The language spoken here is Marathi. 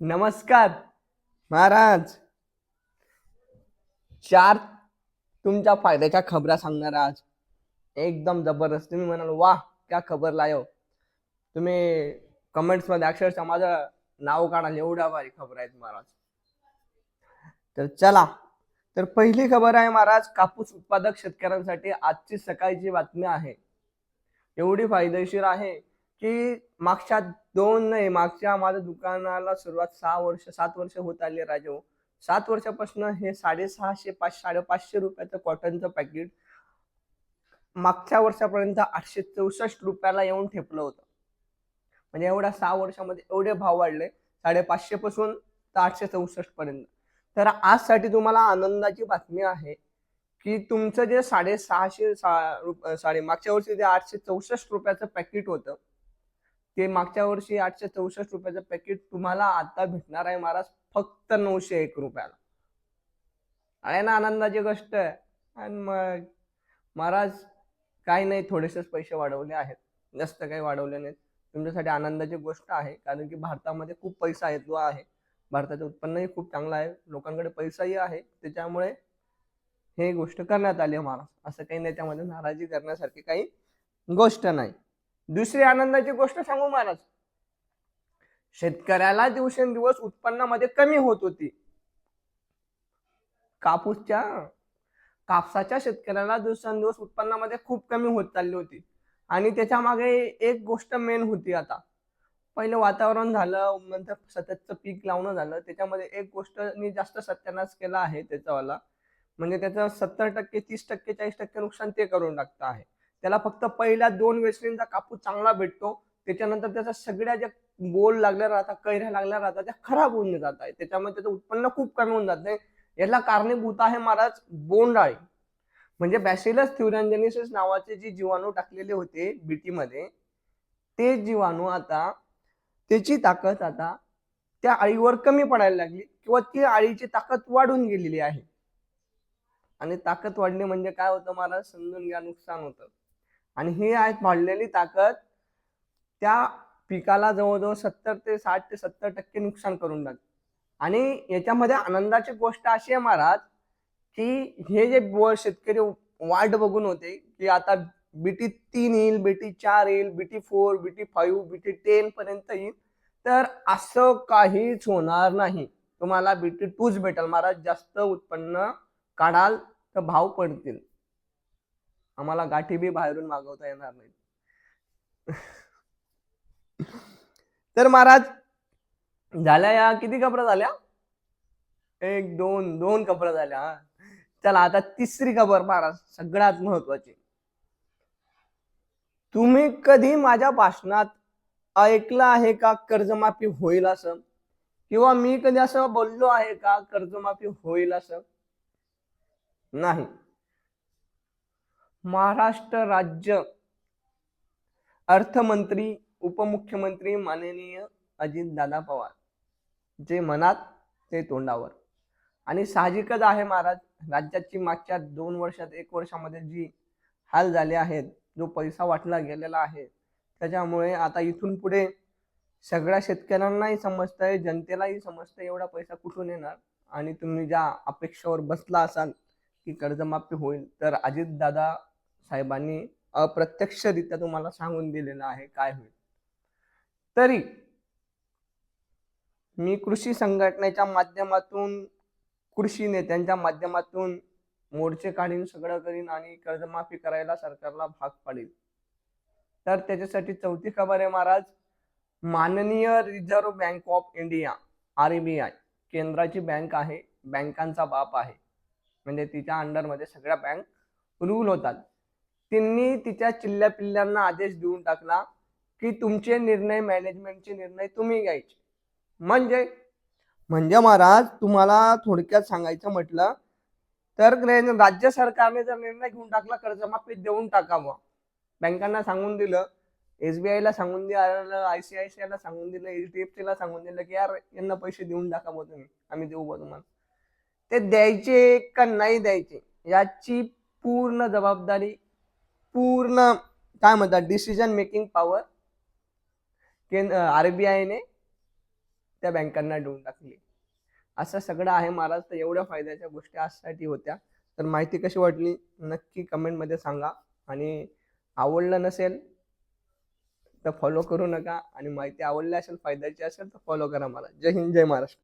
नमस्कार. महाराज. चार तुमच्या फायद्याच्या खबरा सांगणार आज. एकदम जबरदस्त. तुम्ही म्हणाल वा क्या खबर लायो. तुम्ही कमेंट्समध्ये अक्षरशः माझं नाव काढाल एवढ्या भारी खबर आहेत महाराज. तर चला. तर पहिली खबर आहे महाराज कापूस उत्पादक शेतकऱ्यांसाठी आजची सकाळची बातमी आहे. एवढी फायदेशीर आहे. की मागच्या दोन नाही मागच्या माझ्या दुकानाला सुरुवात सहा वर्ष सात वर्ष होत आली राजू. सात वर्षापासून हे साडेसहाशे पाच साडेपाचशे रुपयाचं कॉटनचं पॅकेट मागच्या वर्षापर्यंत आठशे चौसष्ट रुपयाला येऊन ठेपलं होतं. म्हणजे एवढ्या सहा वर्षामध्ये एवढे भाव वाढले साडेपाचशे पासून तर आठशे चौसष्ट पर्यंत. तर आजसाठी तुम्हाला आनंदाची बातमी आहे की तुमचं जे साडेसहाशे सा रुप साडे मागच्या वर्षी जे आठशे चौसष्ट रुपयाचं पॅकेट होतं ते मागच्या वर्षी आठशे चौसष्ट रुपयाचं पॅकेट तुम्हाला आता भेटणार आहे महाराज फक्त नऊशे एक रुपयाला. आहे ना आनंदाची गोष्ट आहे. आणि मग महाराज काही नाही थोडेसेच पैसे वाढवले आहेत. जास्त काही वाढवले नाहीत. तुमच्यासाठी आनंदाची गोष्ट आहे कारण की भारतामध्ये खूप पैसा येतो आहे. भारताचं उत्पन्नही खूप चांगलं आहे. लोकांकडे पैसाही आहे. त्याच्यामुळे हे गोष्ट करण्यात आली आहे महाराज. असं काही नाही त्यामध्ये नाराजी करण्यासारखी काही गोष्ट नाही. दुसरी आनंदाची गोष्ट सांगू महाराज. शेतकऱ्याला दिवसेंदिवस उत्पन्नामध्ये कमी होत होती. कापूसच्या कापसाच्या शेतकऱ्याला दिवसेंदिवस उत्पन्नामध्ये खूप कमी होत चालली होती. आणि त्याच्यामागे एक गोष्ट मेन होती आता. पहिलं वातावरण झालं नंतर सततचं पीक लावणं झालं. त्याच्यामध्ये एक गोष्टनी जास्त सत्यानाश केला आहे त्याच्यावाला. म्हणजे त्याचं सत्तर टक्के तीस टक्के चाळीस टक्के नुकसान ते करून टाकतं आहे. त्याला फक्त पहिल्या दोन वेचणींचा कापूस चांगला भेटतो. त्याच्यानंतर त्याचा सगळ्या ज्या बोल लागल्या राहतात कैऱ्या लागल्या राहतात त्या खराब होऊन जात आहे त्याच्यामुळे त्याचं उत्पन्न खूप कमी होऊन जाते याला कारणीभूत आहे महाराज बोंडाळी म्हणजे बॅसिलस थ्युरंजेनिसिस नावाचे जे जीवाणू टाकलेले होते बीटी मध्ये ते जीवाणू आता त्याची ताकद आता त्या आळीवर कमी पडायला लागली किंवा ती आळीची ताकद वाढून गेलेली आहे. आणि ताकद वाढणे म्हणजे काय होतं मला समजून घ्या नुकसान होतं. आणि ही आहे वाढलेली ताकद त्या पिकाला जवळजवळ सत्तर ते साठ ते सत्तर टक्के नुकसान करून टाकते. आणि याच्यामध्ये आनंदाची गोष्ट अशी आहे महाराज की हे जे शेतकरी वाट बघून होते की आता बीटी तीन येईल बीटी चार येईल BT four BT five BT ten पर्यंत येईल. तर असं काहीच होणार नाही. तुम्हाला बीटी टूच भेटेल. महाराज जास्त उत्पन्न काढाल तर भाव पडतील. आम्हाला गाठी बी बाहेरून मागवता येणार नाही तर महाराज झाल्या या? किती कपड्या झाल्या? एक दोन दोन कपड्या झाल्या चला आता तिसरी खबर महाराज सगळ्यात महत्वाची. तुम्ही कधी माझ्या भाषणात ऐकलं आहे का? कर्जमाफी होईल असं? किंवा मी कधी असं बोललो आहे का? कर्जमाफी होईल असं? नाही. महाराष्ट्र राज्य. अर्थमंत्री उपमुख्यमंत्री माननीय अजितदादा पवार. जे मनात ते तोंडावर. आणि साहजिकच आहे महाराज राज्याची मागच्या दोन वर्षात एक वर्षामध्ये जी हाल झाले आहेत जो पैसा वाटला गेलेला आहे त्याच्यामुळे आता इथून पुढे सगळ्या शेतकऱ्यांनाही समजतंय जनतेलाही समजतंय एवढा पैसा कुठून येणार. आणि तुम्ही ज्या अपेक्षेवर बसला असाल की कर्जमाफी होईल तर अजितदादा साहेबांनी अप्रत्यक्षरित्या तुम्हाला सांगून दिलेलं आहे काय होईल. तरी मी कृषी संघटनेच्या माध्यमातून कृषी नेत्यांच्या माध्यमातून मोर्चे काढीन सगळं करीन आणि कर्जमाफी करायला सरकारला भाग पाडेल तर त्याच्यासाठी चौथी खबर आहे महाराज माननीय reserve bank of India R B I केंद्राची बँक आहे बँकांचा बाप आहे. म्हणजे तिच्या अंडरमध्ये सगळ्या बँक रूल होतात. त्यांनी तिच्या चिल्ल्या पिल्ल्यांना आदेश देऊन टाकला की तुमचे निर्णय मॅनेजमेंटचे निर्णय तुम्ही घ्यायचे. म्हणजे? म्हणजे महाराज तुम्हाला थोडक्यात सांगायचं म्हटलं तर राज्य सरकारने जर निर्णय घेऊन टाकला कर्जमाफी देऊन टाकावं. बँकांना सांगून दिलं एसबीआय ला सांगून दिलं आयसीआयसीआय ला सांगून दिलं एचडीएफसी ला सांगून दिलं की यार यांना पैसे देऊन टाकावं तुम्ही आम्ही देऊ बघ तुम्हाला. ते द्यायचे का नाही द्यायचे याची पूर्ण जबाबदारी पूर्ण काय म्हणतात डिसिजन मेकिंग पॉवर केंद्र आरबीआयने त्या बँकांना देऊन टाकली. असं सगळं आहे महाराज तर एवढ्या फायद्याच्या गोष्टी आजसाठी होत्या. तर माहिती कशी वाटली नक्की कमेंटमध्ये सांगा. आणि आवडलं नसेल तर फॉलो करू नका. आणि माहिती आवडली असेल फायद्याची असेल तर फॉलो करा मला. जय हिंद जय महाराष्ट्र.